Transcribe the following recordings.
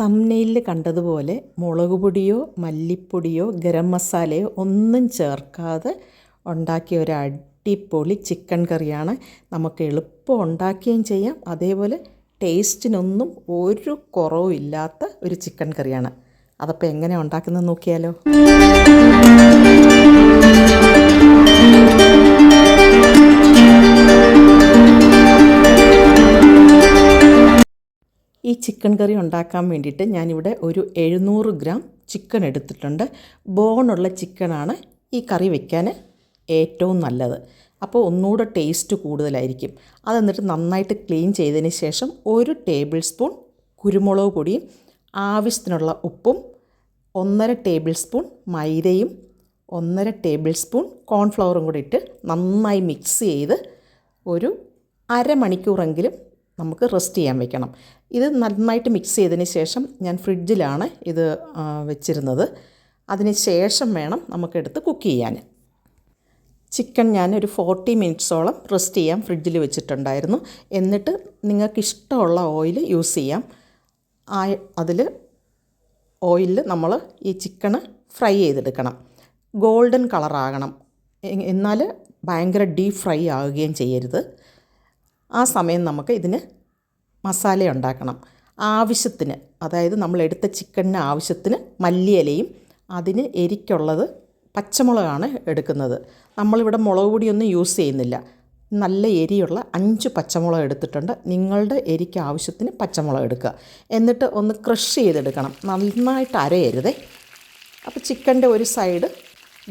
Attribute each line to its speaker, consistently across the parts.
Speaker 1: തമ്നെയിലിൽ കണ്ടതുപോലെ മുളക് പൊടിയോ മല്ലിപ്പൊടിയോ ഗരം മസാലയോ ഒന്നും ചേർക്കാതെ ഉണ്ടാക്കിയ ഒരു അടിപൊളി ചിക്കൻ കറിയാണ്. നമുക്ക് എളുപ്പം ഉണ്ടാക്കുകയും ചെയ്യാം. അതേപോലെ ടേസ്റ്റിനൊന്നും ഒരു കുറവും ഇല്ലാത്ത ഒരു ചിക്കൻ കറിയാണ്. അതപ്പോൾ എങ്ങനെ ഉണ്ടാക്കുന്നത് നോക്കിയാലോ? ചിക്കൻ കറി ഉണ്ടാക്കാൻ വേണ്ടിയിട്ട് ഞാനിവിടെ ഒരു എഴുന്നൂറ് ഗ്രാം ചിക്കൻ എടുത്തിട്ടുണ്ട്. ബോണുള്ള ചിക്കനാണ് ഈ കറി വെക്കാൻ ഏറ്റവും നല്ലത്. അപ്പോൾ ഒന്നുകൂടെ ടേസ്റ്റ് കൂടുതലായിരിക്കും. അതെന്നിട്ട് നന്നായിട്ട് ക്ലീൻ ചെയ്തതിന് ശേഷം ഒരു ടേബിൾ സ്പൂൺ കുരുമുളക് പൊടിയും ആവശ്യത്തിനുള്ള ഉപ്പും ഒന്നര ടേബിൾ സ്പൂൺ മൈദയും ഒന്നര ടേബിൾ സ്പൂൺ കോൺഫ്ലവറും കൂടി ഇട്ട് നന്നായി മിക്സ് ചെയ്ത് ഒരു അരമണിക്കൂറെങ്കിലും നമുക്ക് റെസ്റ്റ് ചെയ്യാൻ വെക്കണം. ഇത് നന്നായിട്ട് മിക്സ് ചെയ്തതിന് ശേഷം ഞാൻ ഫ്രിഡ്ജിലാണ് ഇത് വെച്ചിരുന്നത്. അതിന് ശേഷം വേണം നമുക്കെടുത്ത് കുക്ക് ചെയ്യാൻ. ചിക്കൻ ഞാൻ ഒരു ഫോർട്ടി മിനിറ്റ്സോളം റെസ്റ്റ് ചെയ്യാം ഫ്രിഡ്ജിൽ വെച്ചിട്ടുണ്ടായിരുന്നു. എന്നിട്ട് നിങ്ങൾക്ക് ഇഷ്ടമുള്ള ഓയിൽ യൂസ് ചെയ്യാം. ആ അതിൽ ഓയിലിൽ നമ്മൾ ഈ ചിക്കന് ഫ്രൈ ചെയ്തെടുക്കണം. ഗോൾഡൻ കളറാകണം. എന്നാൽ ഭയങ്കര ഡീപ് ഫ്രൈ ആവുകയും ചെയ്യരുത്. ആ സമയം നമുക്ക് ഇതിന് മസാല ഉണ്ടാക്കണം. ആവശ്യത്തിന് അതായത് നമ്മൾ എടുത്ത ചിക്കനിന് ആവശ്യത്തിന് മല്ലിയിലയും അതിന് എരിക്കുള്ളത് പച്ചമുളകാണ് എടുക്കുന്നത്. നമ്മളിവിടെ മുളക് പൊടിയൊന്നും യൂസ് ചെയ്യുന്നില്ല. നല്ല എരിയുള്ള അഞ്ച് പച്ചമുളക് എടുത്തിട്ടുണ്ട്. നിങ്ങളുടെ എരിക്ക് ആവശ്യത്തിന് പച്ചമുളക് എടുക്കുക. എന്നിട്ട് ഒന്ന് ക്രഷ് ചെയ്തെടുക്കണം. നന്നായിട്ട് അരയരുതേ. അപ്പോൾ ചിക്കന്റെ ഒരു സൈഡ്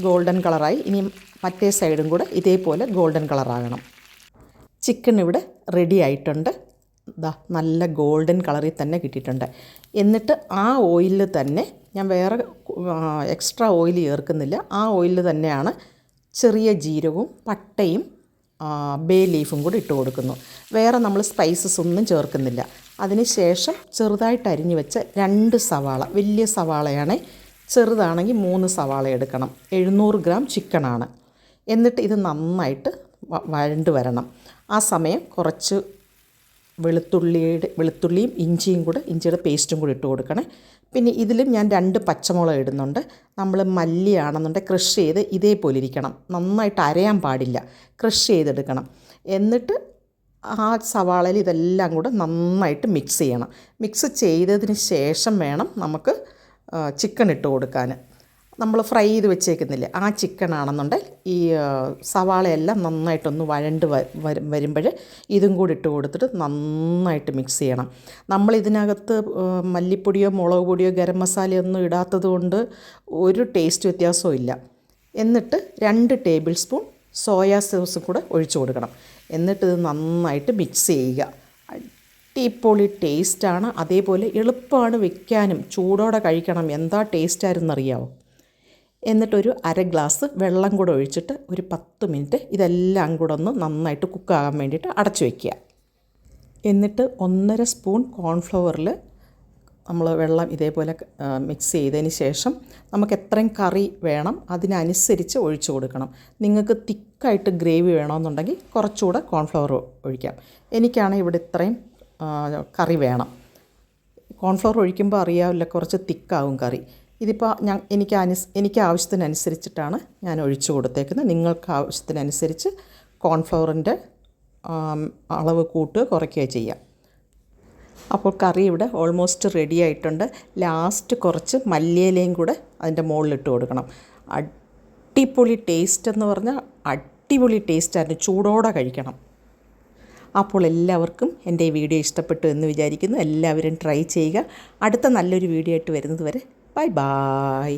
Speaker 1: ഗോൾഡൻ കളറായി. ഇനി മറ്റേ സൈഡും കൂടെ ഇതേപോലെ ഗോൾഡൻ കളറാകണം. ചിക്കൻ ഇവിടെ റെഡി ആയിട്ടുണ്ട്. ഇതാ നല്ല ഗോൾഡൻ കളറിൽ തന്നെ കിട്ടിയിട്ടുണ്ട്. എന്നിട്ട് ആ ഓയിലിൽ തന്നെ ഞാൻ വേറെ എക്സ്ട്രാ ഓയിൽ ചേർക്കുന്നില്ല. ആ ഓയിലിൽ തന്നെയാണ് ചെറിയ ജീരകവും പട്ടയും ബേ ലീഫും കൂടി ഇട്ട് കൊടുക്കുന്നു. വേറെ നമ്മൾ സ്പൈസസ് ഒന്നും ചേർക്കുന്നില്ല. അതിന് ശേഷം ചെറുതായിട്ട് അരിഞ്ഞു വെച്ച രണ്ട് സവാള വലിയ സവാളയാണ്. ചെറുതാണെങ്കിൽ മൂന്ന് സവാള എടുക്കണം. എഴുന്നൂറ് ഗ്രാം ചിക്കനാണ് എന്നിട്ട് ഇത് നന്നായിട്ട് വഴണ്ട് വരണം. ആ സമയം കുറച്ച് വെളുത്തുള്ളിയുടെ വെളുത്തുള്ളിയും ഇഞ്ചിയും കൂടെ ഇഞ്ചിയുടെ പേസ്റ്റും കൂടി ഇട്ട് കൊടുക്കണേ. പിന്നെ ഇതിലും ഞാൻ രണ്ട് പച്ചമുളക് ഇടുന്നുണ്ട്. നമ്മൾ മല്ലിയാണെന്നുണ്ടെങ്കിൽ ക്രഷ് ചെയ്ത് ഇതേപോലെ ഇരിക്കണം. നന്നായിട്ട് അരയാൻ പാടില്ല. ക്രഷ് ചെയ്തെടുക്കണം. എന്നിട്ട് ആ സവാളയിൽ ഇതെല്ലാം കൂടെ നന്നായിട്ട് മിക്സ് ചെയ്യണം. മിക്സ് ചെയ്തതിന് ശേഷം വേണം നമുക്ക് ചിക്കൻ ഇട്ട് കൊടുക്കാൻ. നമ്മൾ ഫ്രൈ ചെയ്ത് വെച്ചേക്കുന്നില്ല? ആ ചിക്കൻ ആണെന്നുണ്ടെങ്കിൽ ഈ സവാളയെല്ലാം നന്നായിട്ടൊന്ന് വഴണ്ട് വരുമ്പോൾ ഇതും കൂടി ഇട്ട് കൊടുത്തിട്ട് നന്നായിട്ട് മിക്സ് ചെയ്യണം. നമ്മൾ ഇതിനകത്ത് മല്ലിപ്പൊടിയോ മുളക് പൊടിയോ ഗരം മസാലയൊന്നും ഇടാത്തത് കൊണ്ട് ഒരു ടേസ്റ്റ് വ്യത്യാസവും ഇല്ല. എന്നിട്ട് രണ്ട് ടേബിൾ സ്പൂൺ സോയാ സോസും കൂടെ ഒഴിച്ചു കൊടുക്കണം. എന്നിട്ട് ഇത് നന്നായിട്ട് മിക്സ് ചെയ്യുക. അടിപൊളി ടേസ്റ്റാണ് അതേപോലെ എളുപ്പമാണ് വെക്കാനും. ചൂടോടെ കഴിക്കണം. എന്താ ടേസ്റ്റായിരുന്നു അറിയാമോ എന്നിട്ടൊരു അര ഗ്ലാസ് വെള്ളം കൂടെ ഒഴിച്ചിട്ട് ഒരു പത്ത് മിനിറ്റ് ഇതെല്ലാം കൂടെ ഒന്ന് നന്നായിട്ട് കുക്കാകാൻ വേണ്ടിയിട്ട് അടച്ചു വയ്ക്കുക എന്നിട്ട് ഒന്നര സ്പൂൺ കോൺഫ്ലവറിൽ നമ്മൾ വെള്ളം ഇതേപോലെ മിക്സ് ചെയ്തതിന് ശേഷം നമുക്ക് എത്രയും കറി വേണം അതിനനുസരിച്ച് ഒഴിച്ചു കൊടുക്കണം. നിങ്ങൾക്ക് തിക്കായിട്ട് ഗ്രേവി വേണമെന്നുണ്ടെങ്കിൽ കുറച്ചുകൂടെ കോൺഫ്ലവർ ഒഴിക്കാം. എനിക്കാണ് ഇവിടെ ഇത്രയും കറി വേണം. കോൺഫ്ലവർ ഒഴിക്കുമ്പോൾ അറിയാവില്ല കുറച്ച് തിക്കാവും കറി. ഇതിപ്പോൾ ഞാൻ എനിക്ക് അനുസ് എനിക്ക് ആവശ്യത്തിനനുസരിച്ചിട്ടാണ് ഞാൻ ഒഴിച്ചു കൊടുത്തേക്കുന്നത്. നിങ്ങൾക്ക് ആവശ്യത്തിനനുസരിച്ച് കോൺഫ്ലവറിന്റെ അളവ് കൂട്ട് കുറയ്ക്കുകയോ ചെയ്യാം. അപ്പോൾ കറി ഇവിടെ ഓൾമോസ്റ്റ് റെഡി ആയിട്ടുണ്ട്. ലാസ്റ്റ് കുറച്ച് മല്ലിയിലയും കൂടെ അതിന്റെ മുകളിലിട്ട് കൊടുക്കണം. അടിപൊളി ടേസ്റ്റ് എന്ന് പറഞ്ഞാൽ അടിപൊളി ടേസ്റ്റായിരുന്നു ചൂടോടെ കഴിക്കണം. അപ്പോൾ എല്ലാവർക്കും എന്റെ ഈ വീഡിയോ ഇഷ്ടപ്പെട്ടു എന്ന് വിചാരിക്കുന്നു. എല്ലാവരും ട്രൈ ചെയ്യുക. അടുത്ത നല്ലൊരു വീഡിയോ ആയിട്ട് വരുന്നത് വരെ ബൈ ബായ്